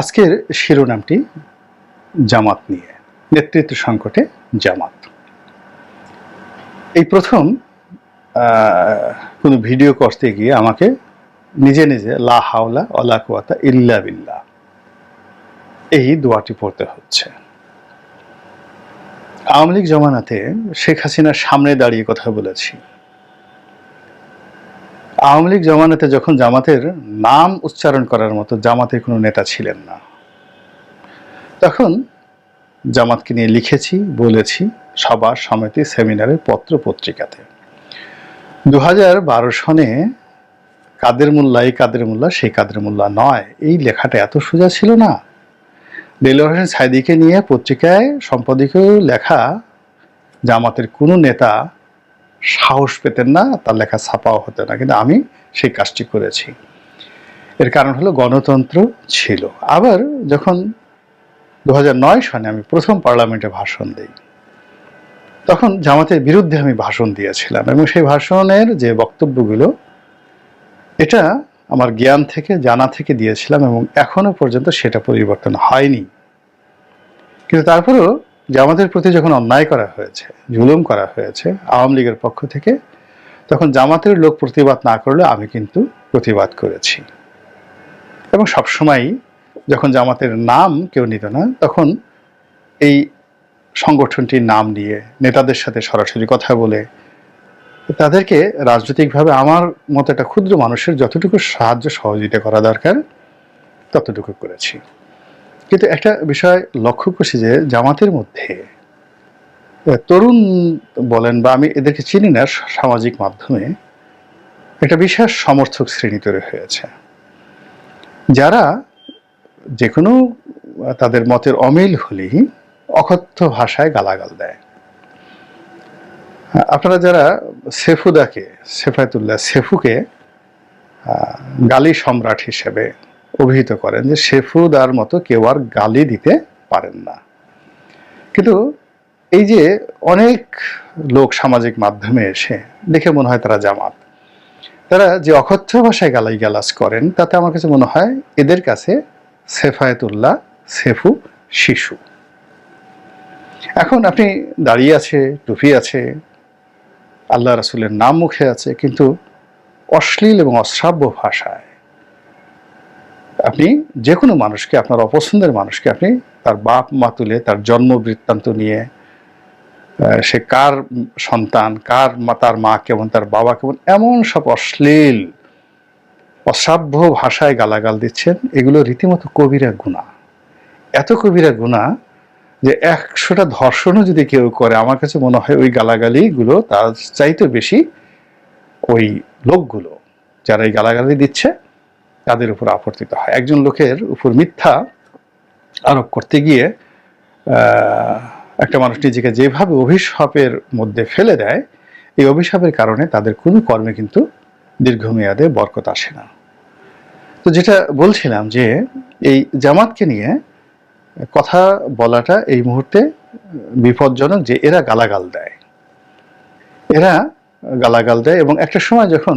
আজকের শিরোনামটি জামাত নিয়ে, নেতৃত্ব সংকটে জামাত। এই প্রথম কোনো ভিডিও করতে গিয়ে আমাকে নিজে নিজে লা হাওলা অলা কুয়াতা ইল্লা বিল্লা এই দোয়াটি পড়তে হচ্ছে। আওয়ামী লীগ জমানাতে শেখ হাসিনার সামনে দাঁড়িয়ে কথা বলেছি। আওয়ামী লীগ জমানাতে যখন জামাতের নাম উচ্চারণ করার মতো জামাতের কোনো নেতা ছিলেন না, তখন জামাতকে নিয়ে লিখেছি, বলেছি সভা সমিতি সেমিনারে পত্র পত্রিকাতে। দু হাজার বারো সনে কাদের মোল্লা, এই কাদের মোল্লা, সেই কাদের মোল্লা নয়। এই লেখাটা এত সোজা ছিল না। দেলোয়ার হোসেন সাইদিকে নিয়ে পত্রিকায় সম্পাদকীয় লেখা জামাতের কোনো নেতা সাহস পেতেন না, তার লেখা ছাপাও হতো না। কিন্তু আমি সেই কাজটি করেছি। এর কারণ হলো গণতন্ত্র ছিল। আবার যখন দু সনে আমি প্রথম পার্লামেন্টে ভাষণ দিই, তখন জামাতের বিরুদ্ধে আমি ভাষণ দিয়েছিলাম এবং সেই ভাষণের যে বক্তব্যগুলো, এটা আমার জ্ঞান থেকে, জানা থেকে দিয়েছিলাম এবং এখনও পর্যন্ত সেটা পরিবর্তন হয়নি। কিন্তু তারপরেও জামাতের প্রতি যখন অন্যায় করা হয়েছে, জুলুম করা হয়েছে আওয়ামী লীগের পক্ষ থেকে, তখন জামাতের লোক প্রতিবাদ না করলে আমি কিন্তু প্রতিবাদ করেছি। এবং সবসময়ই যখন জামাতের নাম কেউ নিত না, তখন এই সংগঠনটির নাম নিয়ে, নেতাদের সাথে সরাসরি কথা বলে, তাদেরকে রাজনৈতিকভাবে আমার মতো একটা ক্ষুদ্র মানুষের যতটুকু সাহায্য সহযোগিতা করা দরকার, ততটুকু করেছি। কিন্তু একটা বিষয় লক্ষ্য করছি যে জামাতের মধ্যে তরুণ বলেন বা আমি এদেরকে চিনি না সামাজিক মাধ্যমে, একটা বিশেষ সমর্থক শ্রেণি তৈরি হয়েছে। যারা যে কোনো তাদের মতের অমিল হলেই অকথ্য ভাষায় গালাগাল দেয়। আপনারা যারা সেফুদাকে, সেফায়তুল্লাহ সেফুকে গালি সম্রাট হিসেবে অভিহিত করেন যে শেফুদার মতো কেউ আর গালি দিতে পারেন না। কিন্তু এই যে অনেক লোক সামাজিক মাধ্যমে এসে, দেখে মনে হয় তারা জামাত। তারা যে অকথ্য ভাষায় গালাই গালাজ করেন, তাতে আমার কাছে মনে হয় এদের কাছে সেফায়েতুল্লাহ সেফু শিশু। এখন আপনি দাঁড়িয়ে আছে, টুপি আছে, আল্লাহ রাসুলের নাম মুখে আছে, কিন্তু অশ্লীল এবং অশ্রাব্য ভাষায় আপনি যে কোনো মানুষকে, আপনার অপছন্দের মানুষকে আপনি তার বাপ মা তুলে, তার জন্ম বৃত্তান্ত নিয়ে সে কার সন্তান, কার মা, তার মা কেমন, তার বাবা কেমন, এমন সব অশ্লীল অশ্রাব্য ভাষায় গালাগাল দিচ্ছেন, এগুলো রীতিমতো কবিরা গুণা। এত কবিরা গুণা যে একশোটা ধর্ষণও যদি কেউ করে, আমার কাছে মনে হয় ওই গালাগালিগুলো তার চাইতে বেশি ওই লোকগুলো যারা এই গালাগালি দিচ্ছে তাদের উপর আপর্তিত হয়। একজন লোকের উপর মিথ্যা আরোপ করতে গিয়ে একটা মানুষ নিজেকে যেভাবে অভিশাপের মধ্যে ফেলে দেয়, এই অভিশাপের কারণে তাদের কোনো কর্মে কিন্তু দীর্ঘমেয়াদে বরকত আসে না। তো যেটা বলছিলাম যে, এই জামাতকে নিয়ে কথা বলাটা এই মুহূর্তে বিপজ্জনক যে এরা গালাগাল দেয়। এরা গালাগাল দেয় এবং একটা সময় যখন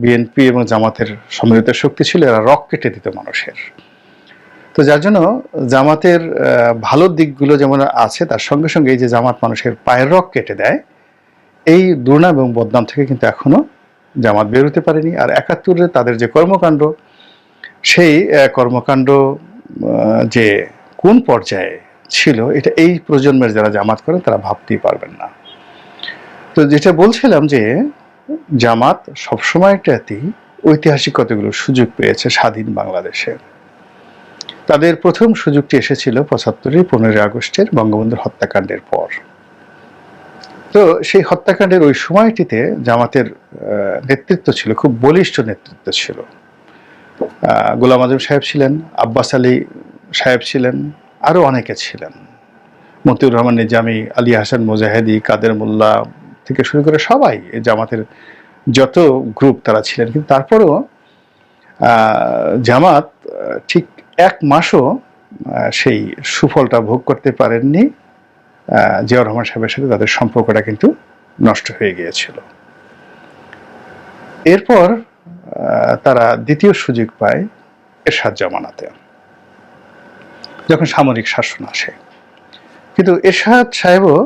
বিএনপি এবং জামাতের সম্মিলিত শক্তি ছিল, এরা রক কেটে দিত মানুষের। তো যার জন্য জামাতের ভালো দিকগুলো যেমন আছে, তার সঙ্গে সঙ্গে এই যে জামাত মানুষের পায়ের রক কেটে দেয়, এই দুর্নাম এবং বদনাম থেকে কিন্তু এখনও জামাত বেরোতে পারেনি। আর একাত্তরে তাদের যে কর্মকাণ্ড, সেই কর্মকাণ্ড যে কোন পর্যায়ে ছিল, এটা এই প্রজন্মের যারা জামাত করেন তারা ভাবতেই পারবেন না। তো যেটা বলছিলাম যে জামাত সবসময়টাতেই ঐতিহাসিক কতগুলো সুযোগ পেয়েছে স্বাধীন বাংলাদেশে। তাদের প্রথম সুযোগটি এসেছিল পঁচাত্তরের পনেরোই আগস্টের বঙ্গবন্ধুর হত্যাকাণ্ডের পর। তো সেই হত্যাকাণ্ডের ওই সময়টিতে জামাতের নেতৃত্ব ছিল, খুব বলিষ্ঠ নেতৃত্ব ছিল। গোলাম আজম সাহেব ছিলেন, আব্বাস আলী সাহেব ছিলেন আরও অনেকে ছিলেন। মতিউর রহমান নিজামী, আলী হাসান মুজাহেদি, কাদের মোল্লা থেকে শুরু করে সবাই জামাতের যত গ্রুপ তারা ছিলেন। কিন্তু তারপরেও জামাত ঠিক এক মাসও সেই সুফলটা ভোগ করতে পারেননি। জিয়াউর রহমান সাহেবের সাথে তাদের সম্পর্কটা কিন্তু নষ্ট হয়ে গিয়েছিল। এরপর তারা দ্বিতীয় সুযোগ পায় এরশাদ জামানাতে, যখন সামরিক শাসন আসে। কিন্তু এরশাদ সাহেবও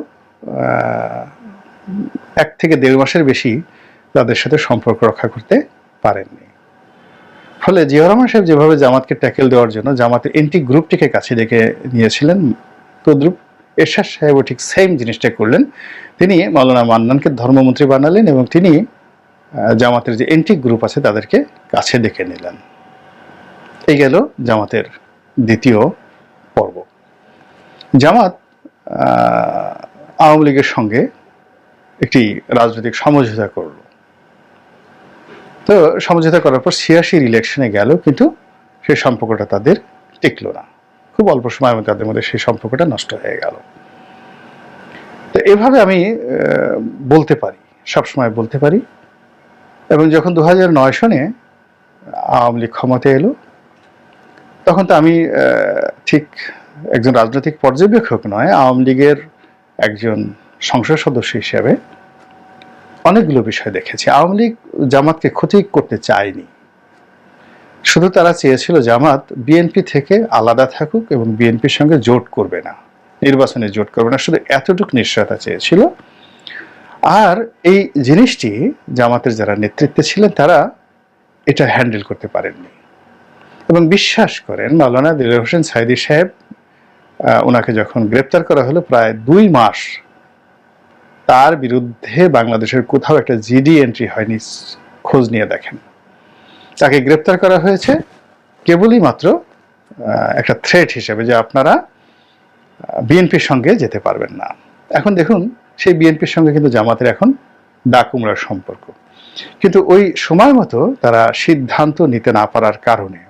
এক থেকে দেড় মাসের বেশি তাদের সাথে সম্পর্ক রক্ষা করতে পারেননি। ফলে জিয়া রহমান সাহেব যেভাবে জামাতকে ট্যাকেল দেওয়ার জন্য, জামাতের এন্টি গ্রুপটিকে কাছে ডেকে নিয়েছিলেন, তদ্রুপ এরশাদ সাহেবও ঠিক সেম জিনিসটা করলেন। তিনি মাওলানা মান্নানকে ধর্মমন্ত্রী বানালেন এবং তিনি জামাতের যে এন্টি গ্রুপ আছে তাদেরকে কাছে ডেকে নিলেন। এই গেল জামাতের দ্বিতীয় পর্ব। জামাত আওয়ামী লীগের সঙ্গে একটি রাজনৈতিক সমঝোতা করল। তো সমঝোতা করার পর ছিয়াশির ইলেকশনে গেল, কিন্তু সেই সম্পর্কটা তাদের টিকলো না। খুব অল্প সময়ের মধ্যে তাদের মধ্যে সেই সম্পর্কটা নষ্ট হয়ে গেল। তো এভাবে আমি বলতে পারি, সবসময় বলতে পারি। এবং যখন দু হাজার নয় সনে আওয়ামী লীগ ক্ষমতায় এলো, তখন তো আমি ঠিক একজন রাজনৈতিক পর্যবেক্ষক নয়, আওয়ামী লীগের একজন সংসদ সদস্য হিসেবে অনেকগুলো বিষয় দেখেছি। আওয়ামী লীগ জামাতকে ক্ষতি করতে চায়নি। শুধু তারা চেয়েছিল জামাত বিএনপি থেকে আলাদা থাকুক এবং বিএনপির সঙ্গে জোট করবে না, নির্বাচনে জোট করবে না, শুধু এতটুকু নিশ্চয়তা চেয়েছিল। আর এই জিনিসটি জামাতের যারা নেতৃত্বে ছিলেন, তারা এটা হ্যান্ডেল করতে পারেননি। এবং বিশ্বাস করেন, মাওলানা দিলের হোসেন সাইদি সাহেব ওনাকে যখন গ্রেপ্তার করা হলো, প্রায় দুই মাস তার বিরুদ্ধে বাংলাদেশের কোথাও একটা জিডি এন্ট্রি হয়নি, খোঁজ নিয়ে দেখেন। তাকে গ্রেপ্তার করা হয়েছে কেবলই মাত্র একটা থ্রেট হিসেবে যে আপনারা বিএনপির সঙ্গে যেতে পারবেন না। এখন দেখুন, সেই বিএনপির সঙ্গে কিন্তু জামাতের এখন ডাকুমরার সম্পর্ক। কিন্তু ওই সময় মতো তারা সিদ্ধান্ত নিতে না পারার কারণে,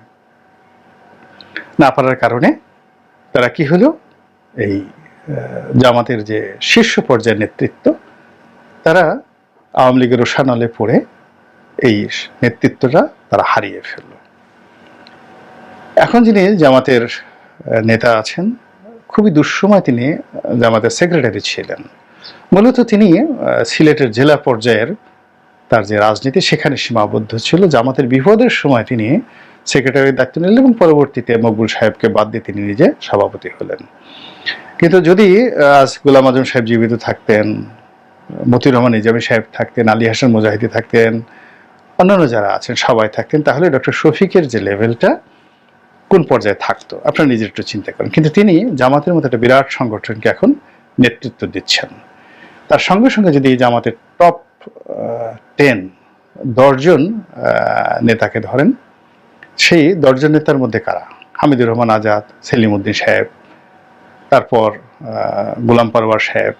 না পারার কারণে তারা কি হলো? এই জামাতের যে শীর্ষ পর্যায়ের নেতৃত্ব, তারা আওয়ামী লীগের রোশানলে পড়ে এই নেতৃত্বটা তারা হারিয়ে ফেলল। এখন যিনি জামাতের নেতা আছেন, খুবই দুঃসময় তিনি জামাতের সেক্রেটারি ছিলেন। মূলত তিনি সিলেটের জেলা পর্যায়ের তার যে রাজনীতি, সেখানে সীমাবদ্ধ ছিল। জামাতের বিপদের সময় তিনি সেক্রেটারির দায়িত্ব নিলেন এবং পরবর্তীতে মকবুল সাহেবকে বাদ দিয়ে তিনি নিজে সভাপতি হলেন। কিন্তু যদি আজ গোলাম আজম সাহেব জীবিত থাকতেন মতিউর রহমান নিজামী সাহেব থাকতেন, আলী হাসান মুজাহিদি থাকতেন, অন্যান্য যারা আছেন, সবাই থাকতেন, তাহলে ডক্টর শফিকের যে লেভেলটা কোন পর্যায়ে থাকতো? আপনারা নিজের একটু চিন্তা করেন। কিন্তু তিনি জামাতের মতো একটা বিরাট সংগঠনকে এখন নেতৃত্ব দিচ্ছেন। তার সঙ্গে সঙ্গে যদি এই জামাতের টপ টেন দশজন নেতাকে ধরেন, সেই দশজন নেতার মধ্যে কারা? হামিদুর রহমান আজাদ সেলিম উদ্দিন সাহেব তারপর গোলাম পারওয়ার সাহেব,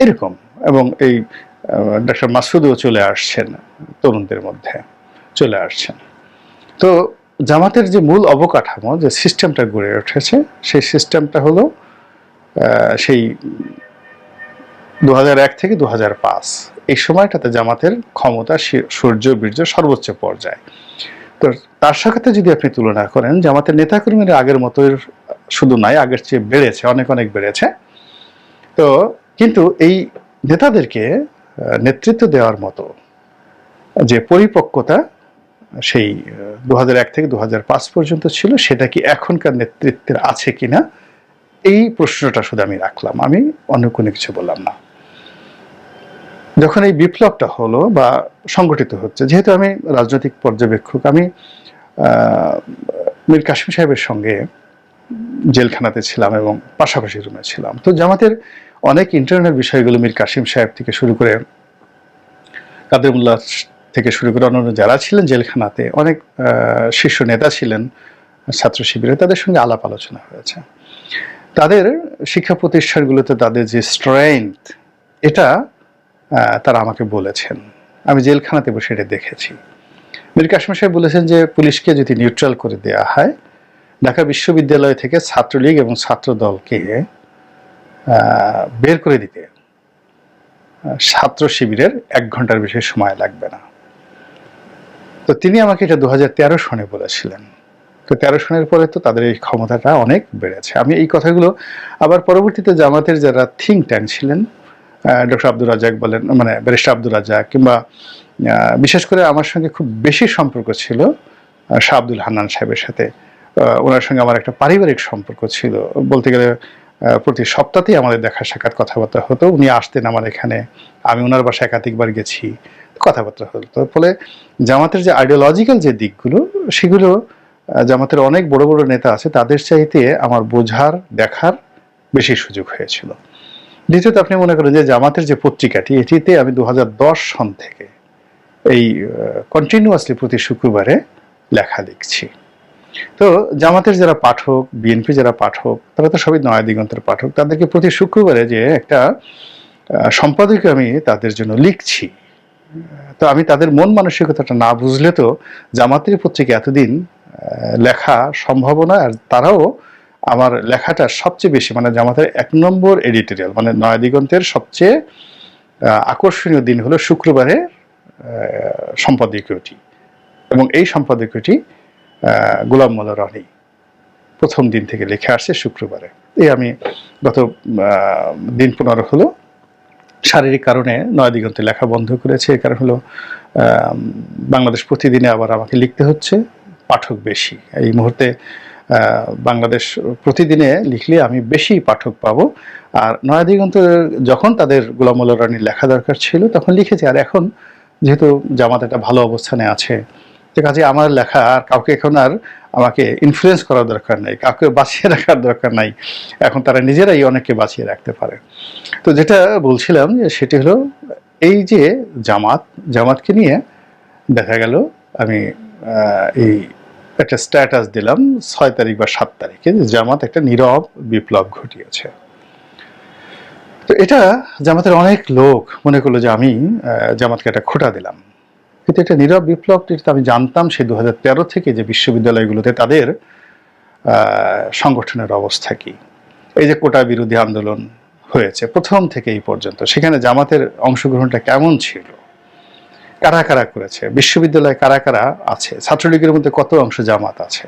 এরকম। এবং এই ডক্টর মাসুদও চলে আসছেন, তরুণদের মধ্যে চলে আসছেন। তো জামাতের যে মূল অবকাঠামো, যে সিস্টেমটা গড়ে উঠেছে, সেই সিস্টেমটা হলো সেই দু এক থেকে দু হাজার পাঁচ। এই সময়টাতে জামাতের ক্ষমতা সূর্য, বীর্য সর্বোচ্চ পর্যায়ে। তো তার সাথে যদি আপনি তুলনা করেন, জামাতের নেতাকর্মীরা আগের মতো শুধু নাই, আগের চেয়ে বেড়েছে, অনেক অনেক বেড়েছে। তো কিন্তু এই নেতাদেরকে নেতৃত্ব দেওয়ার মতো যে পরিপক্কতা সেই দু থেকে দু হাজার পাঁচ পর্যন্ত ছিল, সেটা কি এখনকার নেতৃত্বের আছে কিনা, এই প্রশ্নটা শুধু আমি রাখলাম। আমি অন্য কোনো কিছু বললাম না। যখন এই বিপ্লবটা হলো বা সংগঠিত হচ্ছে, যেহেতু আমি রাজনৈতিক পর্যবেক্ষক, আমি মীর কাশিম সাহেবের সঙ্গে জেলখানাতে ছিলাম এবং পাশাপাশি রুমে ছিলাম। তো জামাতের অনেক ইন্টারনাল বিষয়গুলো মীর কাশিম সাহেব থেকে শুরু করে কাদেমুল্লাহ থেকে শুরু করে অন্যান্য যারা ছিলেন জেলখানাতে, অনেক শীর্ষ নেতা ছিলেন, ছাত্র শিবিরে, তাদের সঙ্গে আলাপ আলোচনা হয়েছে। তাদের শিক্ষা প্রতিষ্ঠানগুলোতে তাদের যে স্ট্রেংথ এটা তারা আমাকে বলেছেন। আমি জেলখানাতে বসে এটা দেখেছি। মীর কাশ্মীর সাহেব বলেছেন যে, পুলিশকে যদি নিউট্রাল করে দেওয়া হয় ঢাকা বিশ্ববিদ্যালয় থেকে ছাত্রলীগ এবং ছাত্র দলকে বের করে দিতে ছাত্র শিবিরের এক ঘণ্টার বেশি সময় লাগবে না। তো তিনি আমাকে এটা দু হাজার তেরো সনে বলেছিলেন। তো তেরো সনের পরে তো তাদের এই ক্ষমতাটা অনেক বেড়েছে। আমি এই কথাগুলো আবার পরবর্তীতে জামাতের যারা থিঙ্ক ট্যাঙ্ক ছিলেন ডক্টর আব্দুর রাজাক বলেন মানে ব্যারিস্টার আব্দুর রাজাক কিংবা বিশেষ করে আমার সঙ্গে খুব বেশি সম্পর্ক ছিল শাহ আব্দুল হান্নান সাহেবের সাথে। ওনার সঙ্গে আমার একটা পারিবারিক সম্পর্ক ছিল। বলতে গেলে প্রতি সপ্তাহতেই আমাদের দেখা সাক্ষাৎ কথাবার্তা হতো। উনি আসতেন আমার এখানে। আমি ওনার বাসায় একাধিকবার গেছি। কথাবার্তা হতো। ফলে জামাতের যে আইডিওলজিক্যাল যে দিকগুলো, সেগুলো জামাতের অনেক বড় বড় নেতা আছে, তাদের চাইতে আমার বোঝার, দেখার বেশি সুযোগ হয়েছিল। দ্বিতীয়ত আপনি মনে করেন যে জামাতের যে পত্রিকাটি, এটিতে আমি দু হাজার দশ সন থেকে এই কন্টিনিউয়াসলি প্রতি শুক্রবারে লেখা লিখছি। তো জামাতের যারা পাঠক বিএনপি যারা পাঠক তারা তো সবই নয়া দিগন্তের পাঠক তাদেরকে প্রতি শুক্রবারে যে একটা আহ, সম্পাদকীয় আমি তাদের জন্য লিখছি। তো আমি তাদের মন মানসিকতাটা না বুঝলে তো জামাতের পত্রিকা এতদিন লেখা সম্ভব নয় আর তারাও আমার লেখাটা সবচেয়ে বেশি মানে জামাতের এক নম্বর এডিটোরিয়াল মানে নয়া দিগন্তের সবচেয়ে আকর্ষণীয় দিন হলো শুক্রবারে আহ, সম্পাদকীয়টি। এবং এই সম্পাদকীয়টি গোলাম মোল্লা রনি প্রথম দিন থেকে লিখে আসছে শুক্রবারে। এই আমি গত দিন পনেরো হলো। শারীরিক কারণে নয় দিগন্তে লেখা বন্ধ করেছে। এর কারণ হলো বাংলাদেশ প্রতিদিনে আবার আমাকে লিখতে হচ্ছে, পাঠক বেশি। এই মুহূর্তে বাংলাদেশ প্রতিদিনে লিখলে আমি বেশি পাঠক পাবো। আর নয়া দিগন্ত যখন তাদের গোলামুল্লা রানীর লেখা দরকার ছিল, তখন লিখেছি। আর এখন যেহেতু জামাত একটা ভালো অবস্থানে আছে তো কাজে আমার লেখা আর কাউকে এখন আর আমাকে ইনফ্লুয়েন্স করার দরকার নেই, কাউকে বাঁচিয়ে রাখার দরকার নাই। এখন তারা নিজেরাই অনেককে বাঁচিয়ে রাখতে পারে। তো যেটা বলছিলাম যে সেটি হলো এই যে জামাত, জামাতকে নিয়ে দেখা গেল, আমি এই একটা স্ট্যাটাস দিলাম ছয় তারিখ বা সাত তারিখে জামাত একটা নীরব বিপ্লব ঘটিয়েছে। তো এটা জামাতের অনেক লোক মনে করল যে আমি জামাতকে একটা খোটা দিলাম। কিন্তু এটা নীরব বিপ্লব আমি জানতাম সে দু থেকে যে বিশ্ববিদ্যালয়গুলোতে তাদের সংগঠনের অবস্থা কি? এই যে কোটা বিরোধী আন্দোলন হয়েছে প্রথম থেকে এই পর্যন্ত, সেখানে জামাতের অংশগ্রহণটা কেমন ছিল? কারা কারা করেছে? বিশ্ববিদ্যালয়ে কারা কারা আছে? ছাত্রলীগের মধ্যে কত অংশ জামাত আছে?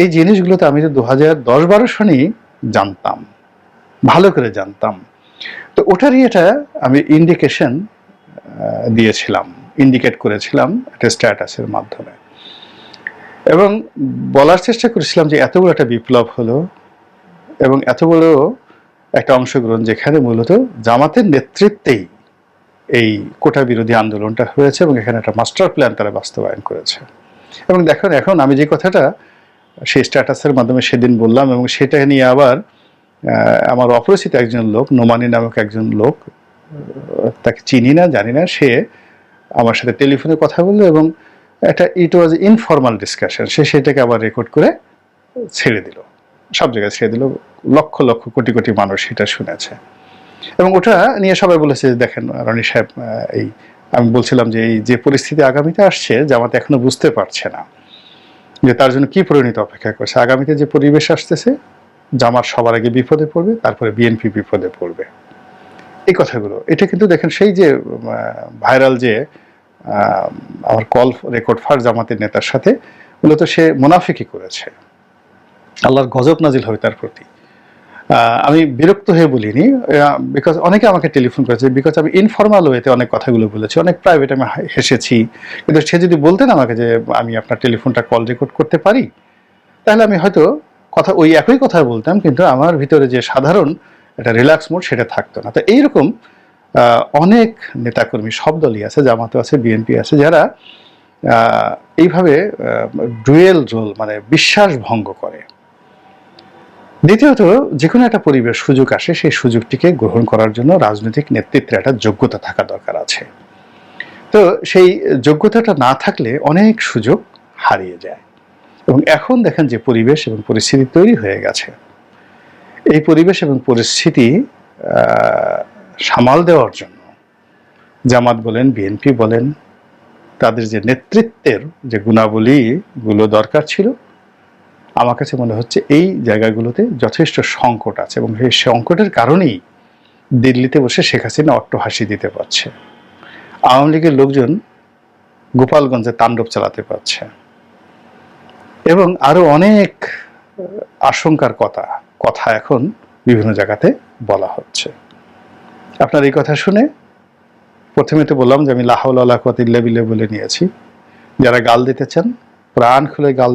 এই জিনিসগুলোতে আমি তো দু হাজার দশ বারো সনই জানতাম, ভালো করে জানতাম। তো ওটারই এটা আমি ইন্ডিকেশন দিয়েছিলাম। ইন্ডিকেট করেছিলাম একটা স্ট্যাটাসের মাধ্যমে। এবং বলার চেষ্টা করেছিলাম যে এত বড় একটা বিপ্লব হলো এবং এত বড় একটা অংশগ্রহণ যেখানে মূলত জামাতের নেতৃত্বেই এই কোটা বিরোধী আন্দোলনটা হয়েছে এবং এখানে একটা মাস্টার প্ল্যান তারা বাস্তবায়ন করেছে। এবং দেখুন, এখন আমি যে কথাটা সেই স্ট্যাটাসের মাধ্যমে সেদিন বললাম এবং সেটা নিয়ে আবার আমার অপরিচিত একজন লোক, নোমানি নামক একজন লোক তাকে চিনি না, জানি না, সে আমার সাথে টেলিফোনে কথা বলল এবং একটা ইট ওয়াজ ইনফর্মাল ডিসকাশন সে সেটাকে আবার রেকর্ড করে ছেড়ে দিল। সব জায়গায় ছেড়ে দিল, লক্ষ লক্ষ, কোটি কোটি মানুষ সেটা শুনেছে। এবং ওটা নিয়ে সবাই বলেছে দেখেন, রনি সাহেব এই, আমি বলছিলাম যে, এই যে পরিস্থিতি আগামীতে আসছে, জামাত এখনও বুঝতে পারছে না যে তার জন্য কি পরিণতি অপেক্ষা করছে। আগামীতে যে পরিবেশ আসতেছে, জামাত সবার আগে বিপদে পড়বে, তারপরে বিএনপি বিপদে পড়বে। এই কথাগুলো। এটা কিন্তু দেখেন সেই যে ভাইরাল যে আমার কল রেকর্ড ফার জামাতের নেতার সাথে, মূলত সে মুনাফিকি করেছে। আল্লাহর গজব নাজিল হবে তার প্রতি। আমি বিরক্ত হয়ে বলিনি বিকজ অনেকে আমাকে টেলিফোন করেছে বিকজ আমি ইনফর্মাল ওয়েতে অনেক কথাগুলো বলেছি, অনেক প্রাইভেট আমি হেসেছি। কিন্তু সে যদি বলতেন আমাকে যে, আমি আপনার টেলিফোনটা কল রেকর্ড করতে পারি, তাহলে আমি হয়তো কথা, ওই একই কথা বলতাম, কিন্তু আমার ভিতরে যে সাধারণ একটা রিল্যাক্স মোড সেটা থাকতো না। তো এইরকম অনেক নেতাকর্মী সব দলই আছে জামাতও আছে বিএনপি আছে, যারা এইভাবে ডুয়েল রোল মানে বিশ্বাস ভঙ্গ করে। দ্বিতীয়ত যে কোনো একটা পরিবেশ সুযোগ আসে, সেই সুযোগটিকে গ্রহণ করার জন্য রাজনৈতিক নেতৃত্বের একটা যোগ্যতা থাকা দরকার আছে। তো সেই যোগ্যতাটা না থাকলে অনেক সুযোগ হারিয়ে যায়। এবং এখন দেখেন যে পরিবেশ এবং পরিস্থিতি তৈরি হয়ে গেছে। এই পরিবেশ এবং পরিস্থিতি সামাল দেওয়ার জন্য জামাত বলেন, বিএনপি বলেন, তাদের যে নেতৃত্বের যে গুণাবলীগুলো দরকার ছিল, আমার কাছে মনে হচ্ছে এই জায়গাগুলোতে যথেষ্ট সংকট আছে এবং সেই সংকটের কারণেই দিল্লিতে বসে শেখ হাসিনা অট্ট হাসি দিতে পারছে। আওয়ামী লীগের লোকজন গোপালগঞ্জে তাণ্ডব চালাতে পারছে। এবং আরও অনেক আশঙ্কার কথা কথা এখন বিভিন্ন জায়গাতে বলা হচ্ছে। আপনার এই কথা শুনে প্রথমে তো বললাম যে আমি লাহাউল্লাহ কতিল্লা বিলে বলে নিয়েছি। যারা গাল দিতে চান, প্রাণ খুলে গাল